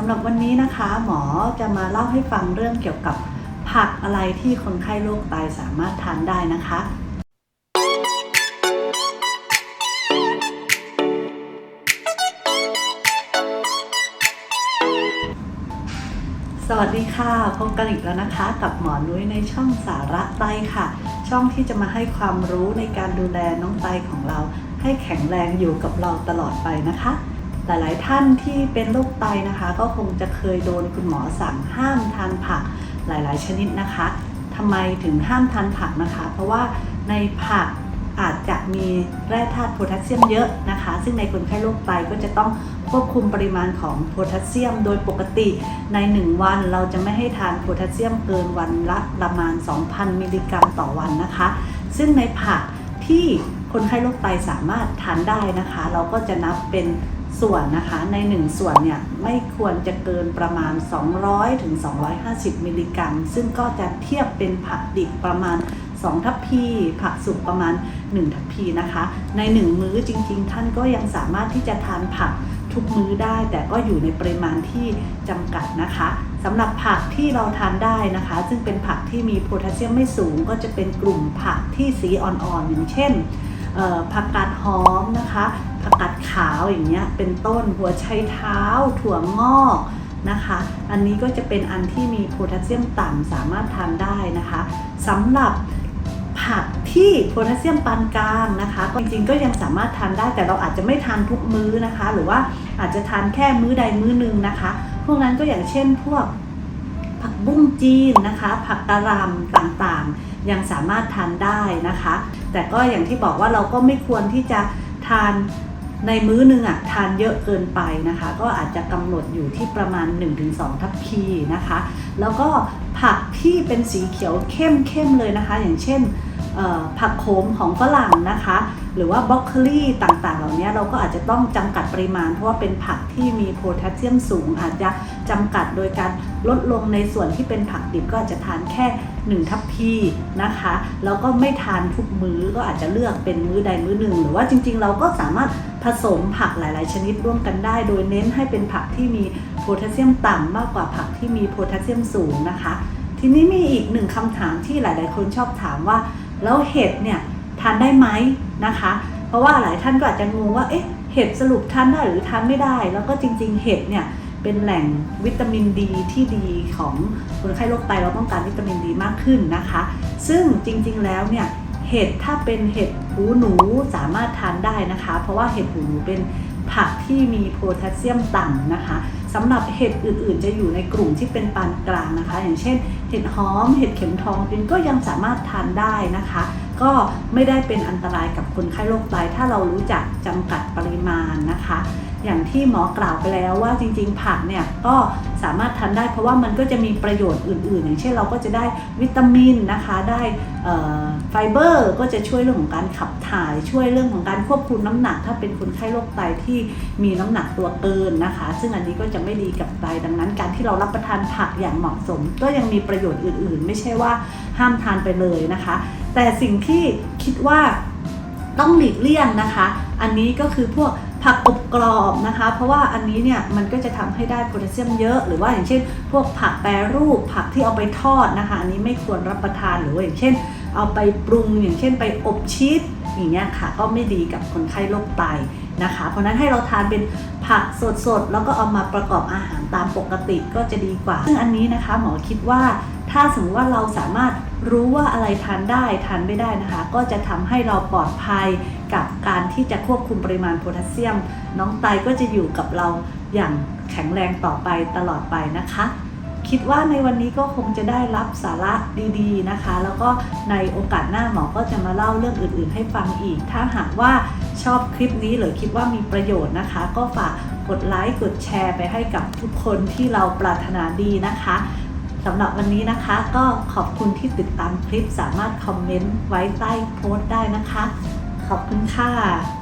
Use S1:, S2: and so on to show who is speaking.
S1: สำหรับวันนี้นะคะ หมอจะมาเล่าให้ฟังเรื่องเกี่ยวกับผักอะไรที่คนไข้โรคไตสามารถทานได้นะคะ สวัสดีค่ะพบกันอีกแล้วนะคะ กับหมอนุ้ยในช่องสาระไตค่ะ ช่องที่จะมาให้ความรู้ในการดูแลน้องไตของเรา ให้แข็งแรงอยู่กับเราตลอดไปนะคะ หลาย ๆ ท่านที่เป็นโรคไตนะคะ ก็คงจะเคยโดนคุณหมอสั่งห้ามทานผักหลาย ๆ ชนิดนะคะทำไมถึงห้ามทานผักนะคะ เพราะว่าในผักอาจจะมีแร่ธาตุโพแทสเซียมเยอะนะคะ ซึ่งในคนไข้โรคไตก็จะต้องควบคุมปริมาณของโพแทสเซียม โดยปกติใน 1 วันเราจะไม่ให้ทานโพแทสเซียมเกินวันละประมาณ 2,000 มิลลิกรัมต่อวันนะคะ ซึ่งในผักที่คนไข้โรคไตสามารถทานได้นะคะ เราก็จะนับเป็น ส่วนนะคะใน 1 ส่วนเนี่ยไม่ควรจะเกินประมาณ 200ถึง250 มิลลิกรัม ซึ่งก็จะเทียบเป็นผักดิบประมาณ 2 ทัพพี ผักสุกประมาณ 1 ทัพพีนะคะ ใน 1 มื้อจริง ๆ ท่านก็ยังสามารถที่จะทานผักทุกมื้อได้ แต่ก็อยู่ในปริมาณที่จำกัดนะคะสำหรับผักที่เราทานได้นะคะ ซึ่งเป็นผักที่มีโพแทสเซียมไม่สูงก็จะเป็นกลุ่มผักที่สีอ่อนๆอย่างเช่น ผักกาดหอมนะคะผักกาดขาวอย่างเงี้ยเป็นต้นหัวไชเท้า ถั่วงอกนะคะ อันนี้ก็จะเป็นอันที่มีโพแทสเซียมต่ำสามารถทานได้นะคะสำหรับผักที่โพแทสเซียมปานกลางนะคะก็จริงๆก็ยังสามารถทานได้แต่เราอาจจะไม่ทานทุกมื้อนะคะ หรือว่าอาจจะทานแค่มื้อใดมื้อหนึ่งนะคะ พวกนั้นก็อย่างเช่นพวกผักบุ้งจีนนะคะ ผักกะหล่ำต่างๆ ยังสามารถทานได้นะคะ แต่ก็อย่างที่บอกว่าเราก็ไม่ควรที่จะทานในมื้อหนึงอะทานเยอะเกินไปนะคะ ก็อาจจะกำหนดอยู่ที่ประมาณ 1-2 ทัพพีนะคะ แล้วก็ผักที่เป็นสีเขียวเข้มๆเลยนะคะ อย่างเช่น ผักโขมของฝรั่งนะคะ หรือว่าบรอกโคลีต่างๆ เหล่านี้เราก็อาจจะต้องจำกัดปริมาณ เพราะว่าเป็นผักที่มีโพแทสเซียมสูง อาจจะจำกัดโดยการลดลงในส่วนที่เป็นผักดิบก็อาจจะทานแค่ 1 ทัพพีนะคะแล้วก็ไม่ทานทุกมื้อก็อาจจะเลือกเป็นมื้อใดมื้อหนึ่ง หรือว่าจริงๆ เราก็สามารถผสมผักหลาย ๆ ชนิดร่วมกันได้ โดยเน้นให้เป็นผักที่มีโพแทสเซียมต่ำมากกว่าผักที่มีโพแทสเซียมสูงนะคะ ทีนี้มีอีกหนึ่งคำถามที่หลาย ๆ คนชอบถามว่า แล้วเห็ดเนี่ยทานได้ไหมนะคะ เพราะว่าหลายท่านก็อาจจะงงว่าเอ๊ะเห็ดสรุปทานได้หรือทานไม่ได้ แล้วก็จริง ๆ เห็ดเนี่ยเป็นแหล่งวิตามินดีที่ดีของคนไข้โรคไตเราต้องการวิตามินดีมากขึ้นนะคะ ซึ่งจริงๆแล้วเนี่ยเห็ดถ้าเป็นเห็ดหูหนูสามารถทานได้นะคะ เพราะว่าเห็ดหูหนูเป็นผักที่มีโพแทสเซียมต่ำนะคะ สำหรับเห็ดอื่นๆ จะอยู่ในกลุ่มที่เป็นปานกลางนะคะ อย่างเช่น เห็ดหอม เห็ดเข็มทองจริงก็ยังสามารถทานได้นะคะ ก็ไม่ได้เป็นอันตรายกับคนไข้โรคไตถ้าเรารู้จักจำกัดปริมาณนะคะ อย่างที่หมอกล่าวไปแล้วว่าจริงๆ ผักเนี่ยก็สามารถทานได้เพราะว่ามันก็จะมีประโยชน์อื่นๆ อย่างเช่นเราก็จะได้วิตามินนะคะได้ไฟเบอร์ก็จะช่วยเรื่องของการขับถ่ายช่วยเรื่องของการควบคุมน้ำหนัก ถ้าเป็นคนไข้โรคไตที่มีน้ำหนักตัวเกินนะคะ ซึ่งอันนี้ก็จะไม่ดีกับไตดังนั้น การที่เรารับประทานผักอย่างเหมาะสม ก็ยังมีประโยชน์อื่น ๆ ไม่ใช่ว่าห้ามทานไปเลยนะคะ แต่สิ่งที่คิดว่าต้องหลีกเลี่ยงนะคะ อันนี้ก็คือพวกผักอบกรอบนะคะ เพราะว่าอันนี้เนี่ยมันก็จะทำให้ได้โพแทสเซียมเยอะ หรือว่าอย่างเช่น พวกผักแปรรูปผักที่เอาไปทอดนะคะ อันนี้ไม่ควรรับประทานหรือว่าอย่างเช่น เอาไปปรุงอย่างเช่นไปอบชีสอย่างเงี้ยค่ะ ก็ไม่ดีกับคนไข้โรคไต นะคะ เพราะฉะนั้นให้เราทานเป็นผักสดๆ แล้วก็เอามาประกอบอาหารตามปกติก็จะดีกว่า ซึ่งอันนี้นะคะหมอคิดว่าถ้าสมมติว่าเราสามารถรู้ว่าอะไรทานได้ทานไม่ได้นะคะ ก็จะทำให้เราปลอดภัยกับการที่จะควบคุมปริมาณโพแทสเซียม น้องไตก็จะอยู่กับเราอย่างแข็งแรงต่อไปตลอดไปนะคะ คิดว่าในวันนี้ก็คงจะได้รับสาระดีๆนะคะ แล้วก็ในโอกาสหน้าหมอก็จะมาเล่าเรื่องอื่น ๆ ให้ฟังอีก ถ้าหากว่าชอบคลิปนี้หรือคิดว่ามีประโยชน์นะคะ ก็ฝากกดไลค์กดแชร์ไปให้กับทุกคนที่เราปรารถนาดีนะคะสำหรับวันนี้นะคะ ก็ขอบคุณที่ติดตามคลิปสามารถคอมเมนต์ไว้ใต้โพสต์ได้นะคะ ขอบคุณค่ะ